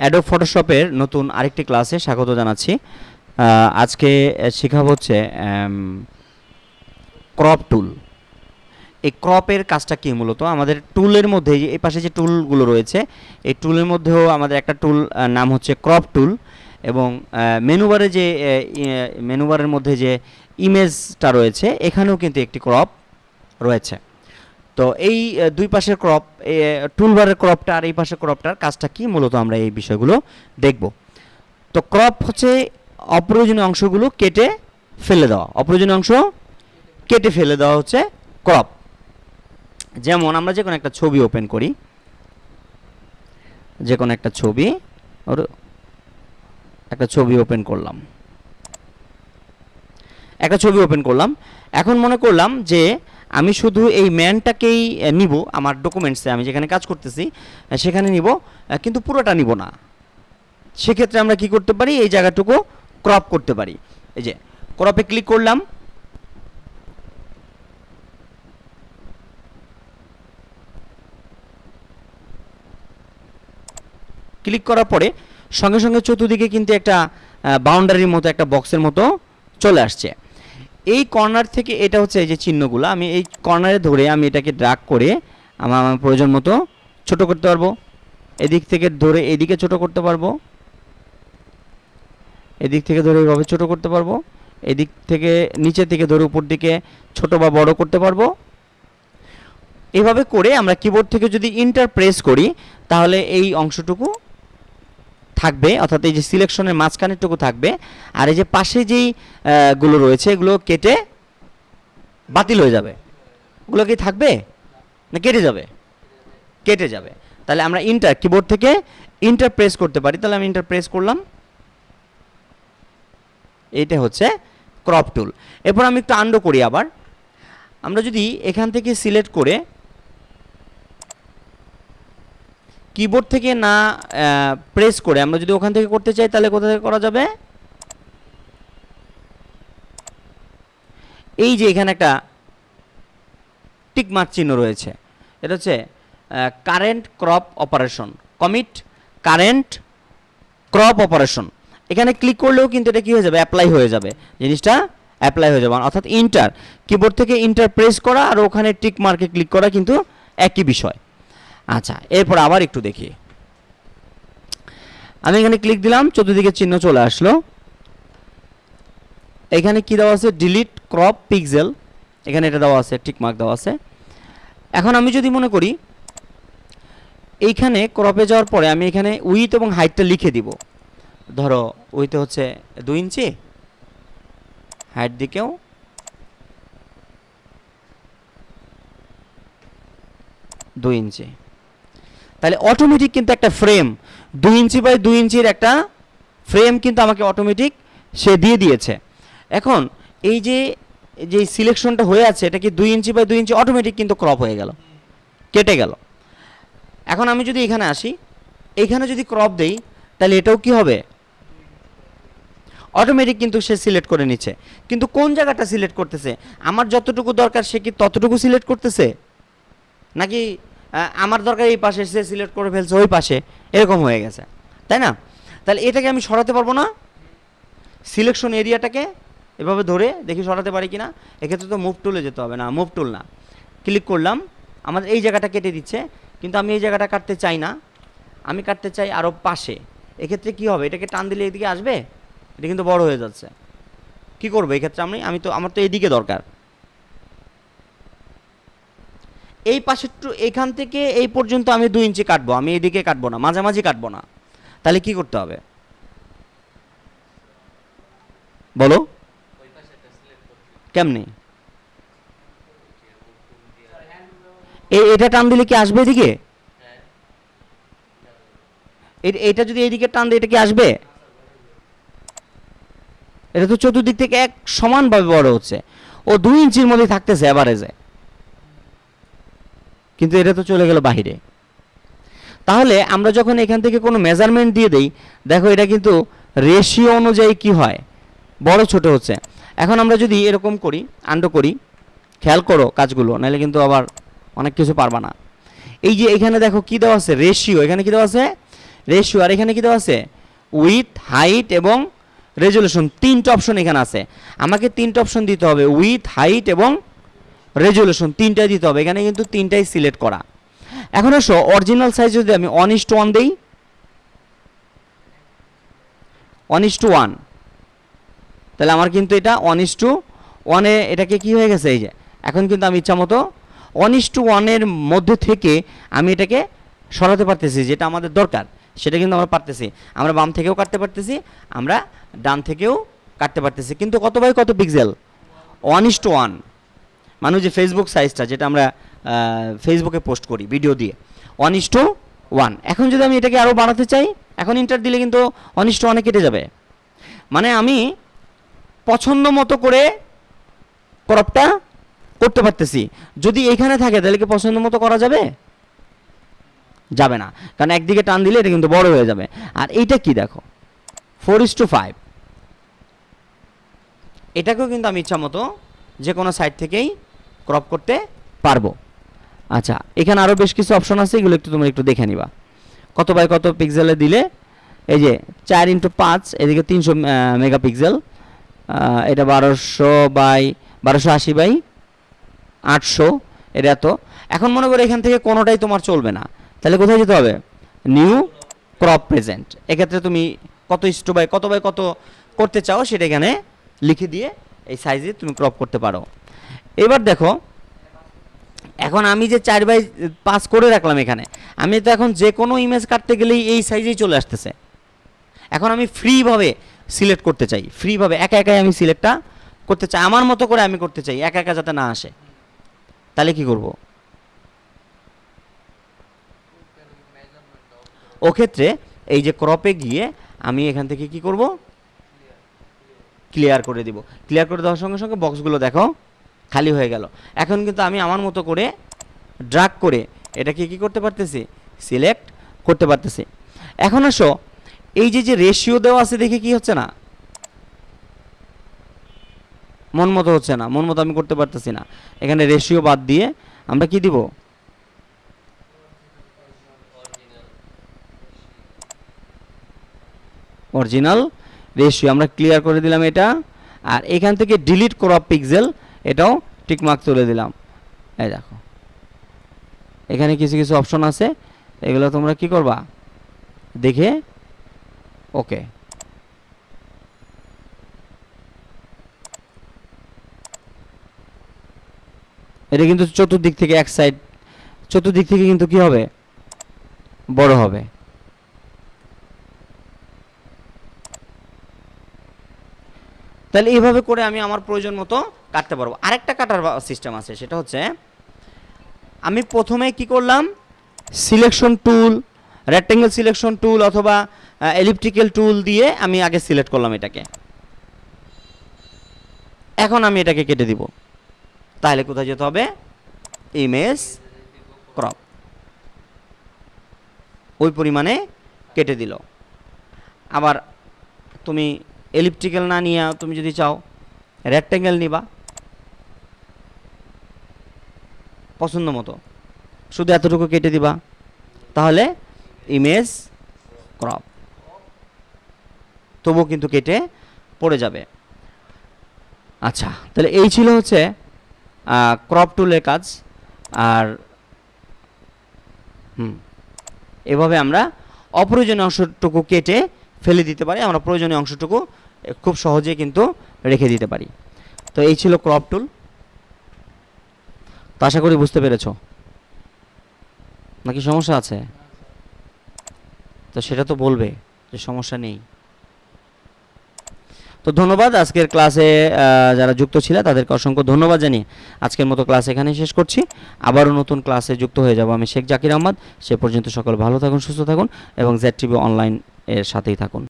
Adobe ফটোশপের নতুন আরেকটি ক্লাসে স্বাগত জানাচ্ছি। আজকে শেখাব হচ্ছে ক্রপ টুল এই ক্রপের কাজটা কি মূলত? আমাদের টুলের মধ্যে, এই পাশে যে টুলগুলো রয়েছে, এই টুলের মধ্যেও আমাদের একটা টুল নাম হচ্ছে ক্রপ টুল এবং মেনুবারে যে মেনুবারের মধ্যে যে ইমেজটা রয়েছে, এখানেও কিন্তু একটি ক্রপ রয়েছে। তো এই দুই পাশের ক্রপ টুলবারের ক্রপটা আর এই পাশের ক্রপটার কাজটা কি? মূলত আমরা এই বিষয়গুলো দেখব। তো ক্রপ হচ্ছে অপ্রয়োজনীয় অংশগুলো কেটে ফেলে দেওয়া। অপ্রয়োজনীয় অংশ কেটে ফেলে দেওয়া হচ্ছে ক্রপ যেমন আমরা যে কোনো একটা ছবি ওপেন করি। যে কোনো একটা ছবি, ওর, একটা ছবি ওপেন করলাম। একটা ছবি ওপেন করলাম। এখন মনে করলাম যে আমি শুধু এই ম্যানটাকেই নিব, আমার ডকুমেন্টসে আমি যেখানে কাজ করতেছি সেখানে নিব কিন্তু পুরোটা নিব না। সেক্ষেত্রে আমরা কি করতে পারি? এই জায়গাটুকু ক্রপ করতে পারি। এই যে ক্রপে ক্লিক করলাম। ক্লিক করার পরে সঙ্গে সঙ্গে চতুর্দিকে কিন্তু একটা বাউন্ডারির মতো একটা বক্সের মতো চলে আসছে। এই কর্নার থেকে এটা হচ্ছে এই যে চিহ্নগুলো, আমি এই কর্নারে ধরে আমি এটাকে ড্রাগ করে আমার আমার প্রয়োজন মতো ছোট করতে পারব। এদিক থেকে ধরে এদিকে ছোট করতে পারব। এদিক থেকে ধরে এইভাবে ছোট করতে পারব। এদিক থেকে নিচে থেকে ধরে উপর দিকে ছোট বা বড় করতে পারব। এভাবে করে আমরা কিবোর্ড থেকে যদি ইন্টার প্রেস করি, তাহলে এই অংশটুকু থাকবে, অর্থাৎ এই যে সিলেকশনের মাঝখানেরটুকু থাকবে, আর এই যে পাশে যেই গুলো রয়েছে, এগুলো কেটে বাতিল হয়ে যাবে। ওগুলো কি থাকবে? না কেটে যাবে? কেটে যাবে। তাহলে আমরা ইন্টার কিবোর্ড থেকে ইন্টার প্রেস করতে পারি। তাহলে আমি ইন্টার প্রেস করলাম। এইটা হচ্ছে ক্রপ টুল এরপর আমি একটু আন্ডো করি আবার। আমরা যদি এখান থেকে সিলেক্ট করে কিবোর্ড থেকে না প্রেস করে। আমরা যদি ওখান থেকে করতে চাই, তাহলে কোথা থেকে করা যাবে? এই যে এখানে একটা টিক মার্ক চিহ্ন রয়েছে। এটা হচ্ছে current crop operation commit current crop operation এখানে ক্লিক করলেও কিন্তু এটা কি হয়ে যাবে? অ্যাপ্লাই হয়ে যাবে। জিনিসটা অ্যাপ্লাই হয়ে যাবে। অর্থাৎ ইন্টার কিবোর্ড থেকে ইন্টার প্রেস করা আর ওখানে টিক মার্কে ক্লিক করা কিন্তু একই বিষয়। আচ্ছা এরপর আবার একটু দেখি। আমি এখানে ক্লিক দিলাম চতুর্দিকে চিহ্ন চলে আসলো। এখানে কি দেওয়া আছে? ডিলিট ক্রপ পিক্সেল এখানে এটা দেওয়া আছে ঠিক মার্ক দেওয়া আছে। এখন আমি যদি মনে করি, এইখানে ক্রপে যাওয়ার পরে আমি এখানে উইথ এবং হাইটটা লিখে দিব। ধরো উইথে হচ্ছে দুই ইঞ্চি হাইট দিকেও। দুই ইঞ্চি। তাহলে অটোমেটিক কিন্তু একটা ফ্রেম দুই ইঞ্চি বাই দুই ইঞ্চির একটা ফ্রেম কিন্তু আমাকে অটোমেটিক সে দিয়ে দিয়েছে। এখন এই যে যে সিলেকশনটা হয়ে আছে, এটা কি দুই ইঞ্চি বাই দুই ইঞ্চি অটোমেটিক কিন্তু ক্রপ হয়ে গেল, কেটে গেল। এখন আমি যদি এখানে আসি, এখানে যদি ক্রপ দেই, তাহলে এটাও কি হবে? অটোমেটিক কিন্তু সে সিলেক্ট করে নিচ্ছে। কিন্তু কোন জায়গাটা সিলেক্ট করতেছে? আমার যতটুকু দরকার সে কি ততটুকু সিলেক্ট করতেছে? নাকি আমার দরকার এই পাশে সে সিলেক্ট করে ফেলছে, ওই পাশে। এরকম হয়ে গেছে। তাই না? তাহলে এটাকে আমি সরাতে পারব না? সিলেকশন এরিয়াটাকে এভাবে ধরে দেখি সরাতে পারি কি না এক্ষেত্রে তো মুভ টুলে যেতে হবে না মুভ টুল না। ক্লিক করলাম, আমাদের এই জায়গাটা কেটে দিচ্ছে, কিন্তু আমি এই জায়গাটা কাটতে চাই না। আমি কাটতে চাই আরও পাশে। এক্ষেত্রে কি হবে? এটাকে টান দিলে এদিকে আসবে? এটা কিন্তু বড় হয়ে যাচ্ছে। কি করব? এক্ষেত্রে আমি আমি তো, আমার তো এদিকে দরকার। এই পাশের এখান থেকে এই পর্যন্ত আমি দুই ইঞ্চি কাটবো, আমি এদিকে কাটবো না, মাঝামাঝি কাটবো না। তাহলে কি করতে হবে? বলো। কেমনি? এই এটা টান দিলে কি আসবে এদিকে? এটা যদি এইদিকে টান দেয়, এটা কি আসবে? এটা তো চতুর্দিক থেকে এক সমানভাবে বড় হচ্ছে। ও দুই ইঞ্চির মধ্যে থাকতেছে অ্যাভারেজে কিন্তু এটা তো চলে গেল বাহিরে। তাহলে আমরা যখন এখান থেকে কোনো মেজারমেন্ট দিয়ে দেই, দেখো এটা কিন্তু রেশিও অনুযায়ী কি হয়? বড় ছোট হচ্ছে। এখন আমরা যদি এরকম করি, আন্ডো করি, খেয়াল করো কাজগুলো, নাহলে কিন্তু আবার অনেক কিছু পারবা না। এই যে এখানে দেখো কি দেওয়া আছে? রেশিও এখানে কি দেওয়া আছে? রেশিও আর এখানে কি দেওয়া আছে? উইথ হাইট এবং রেজলিউশন তিনটা অপশন এখানে আছে। আমাকে তিনটা অপশন দিতে হবে। উইথ হাইট এবং রেজুলেশন তিনটাই দিতে হবে। এখানে কিন্তু তিনটাই সিলেক্ট করা। এখন আসো অরিজিনাল সাইজ যদি আমি ইস টু ওয়ান দিই ইস টু ওয়ান তাহলে আমার কিন্তু এটা ইস টু ওয়ানে এটাকে কি হয়ে গেছে? এই যে, এখন কিন্তু আমি ইচ্ছা মতো ইস টু ওয়ানের মধ্যে থেকে আমি এটাকে সরাতে পারতেছি, যেটা আমাদের দরকার। সেটা কিন্তু আমরা পারতেছি। আমরা বাম থেকেও কাটতে পারতেছি, আমরা ডান থেকেও কাটতে পারতেছি। কিন্তু কত বাই কত পিক্সেল ওয়ান টু ওয়ান মানুষ যে ফেসবুক সাইজটা যেটা আমরা ফেসবুকে পোস্ট করি ভিডিও দিয়ে ওয়ান ইস টু ওয়ান এখন যদি আমি এটাকে আরও বাড়াতে চাই, এখন ইন্টার দিলে কিন্তু ওয়ান ইস টু ওয়ানে কেটে যাবে। মানে আমি পছন্দ মতো করে ক্রপটা করতে পারতেছি। যদি এখানে থাকে, তাহলে কি পছন্দ মতো করা যাবে? যাবে না। কারণ একদিকে টান দিলে এটা কিন্তু বড় হয়ে যাবে। আর এইটা কি দেখো? ফোর ইস টু ফাইভ এটাকেও কিন্তু আমি ইচ্ছা মতো যে কোনো সাইড থেকেই ক্রপ করতে পারব। আচ্ছা এখানে আরও বেশ কিছু অপশন আছে, এগুলো একটু তোমরা একটু দেখে নিবা। কত বাই কত পিক্সেলে দিলে, এই যে চার ইন্টু পাঁচ, এদিকে তিনশো মেগাপিক্সেল এটা বারোশো বাই, বারোশো আশি বাই আটশো, এটা এত এখন মনে করো এখান থেকে কোনোটাই তোমার চলবে না। তাহলে কোথায় যেতে হবে? নিউ ক্রপ প্রেজেন্ট এক্ষেত্রে তুমি কত ইস্টু বাই, কত বাই কত করতে চাও সেটা এখানে লিখে দিয়ে এই সাইজে তুমি ক্রপ করতে পারো। এবার দেখো, এখন আমি যে চার বাই পাঁচ করে রাখলাম এখানে, আমি তো এখন যে কোনো ইমেজ কাটতে গেলেই এই সাইজেই চলে আসতেছে। এখন আমি ফ্রিভাবে সিলেক্ট করতে চাই ফ্রিভাবে একা একাই আমি সিলেক্টটা করতে চাই, আমার মতো করে আমি করতে চাই, একা একা যাতে না আসে। তাহলে কি করব? ও ক্ষেত্রে এই যে ক্রপে গিয়ে আমি এখান থেকে কি করব? ক্লিয়ার করে দিব। ক্লিয়ার করে দেওয়ার সঙ্গে সঙ্গে বক্সগুলো দেখো। খালি হয়ে গেল। এখন কিন্তু আমি আমার মতো করে ড্রাগ করে এটাকে কি করতে পারতেছি? সিলেক্ট করতে পারতেছি। এখন আসো, এই যে যে রেশিও দেওয়া আছে দেখে কি হচ্ছে না? মন মতো হচ্ছে না, মন মতো আমি করতে পারতেছি না। এখানে রেশিও বাদ দিয়ে আমরা কি দিব? অরিজিনাল রেশিও আমরা ক্লিয়ার করে দিলাম এটা। আর এখান থেকে ডিলিট করা পিক্সেল এটাও টিকমার্ক তুলে দিলাম। এই দেখো। এখানে কিছু কিছু অপশন আছে। এগুলো তোমরা কি করবা? দেখে ওকে এটা কিন্তু চতুর্দিক থেকে এক সাইড চতুর্দিক থেকে কিন্তু কি হবে? বড় হবে। তাহলে এইভাবে করে আমি আমার প্রয়োজন মতো কাটতে পারব। আরেকটা কাটার সিস্টেম আছে, সেটা হচ্ছে আমি প্রথমে কি করলাম? Selection tool rectangle selection tool অথবা এলিপ্টিক্যাল টুল দিয়ে আমি আগে সিলেক্ট করলাম এটাকে। এখন আমি এটাকে কেটে দিব। তাহলে কোথায় যেতে হবে? ইমেজ ক্রপ ওই পরিমাণে কেটে দিল। আবার তুমি এলিপ্টিক্যাল না নিয়ে তুমি যদি চাও রেক্টেঙ্গেল নিবা। পছন্দ মতো। শুধু এতটুকু কেটে দিবা। তাহলে ইমেজ ক্রপ তবুও কিন্তু কেটে পড়ে যাবে। আচ্ছা তাহলে এই ছিল হচ্ছে ক্রপ টুলের কাজ। আর, হুম, এভাবে আমরা অপ্রয়োজনীয় অংশটুকু কেটে ফেলে দিতে পারি, আমরা প্রয়োজনীয় অংশটুকু খুব সহজে কিন্তু রেখে দিতে পারি। তো এই ছিল ক্রপ টুল তো আশা করি বুঝতে পেরেছ। নাকি সমস্যা আছে? তো সেটা তো বলবে যে সমস্যা নেই। তো ধন্যবাদ আজকের ক্লাসে যারা যুক্ত ছিল, তাদেরকে অসংখ্য ধন্যবাদ জানিয়ে আজকের মতো ক্লাস এখানেই শেষ করছি। আবারও নতুন ক্লাসে যুক্ত হয়ে যাব আমি শেখ জাকির আহমদ। সে পর্যন্ত সকল ভালো থাকুন, সুস্থ থাকুন এবং জেড টিভি অনলাইন এর সাথেই থাকুন।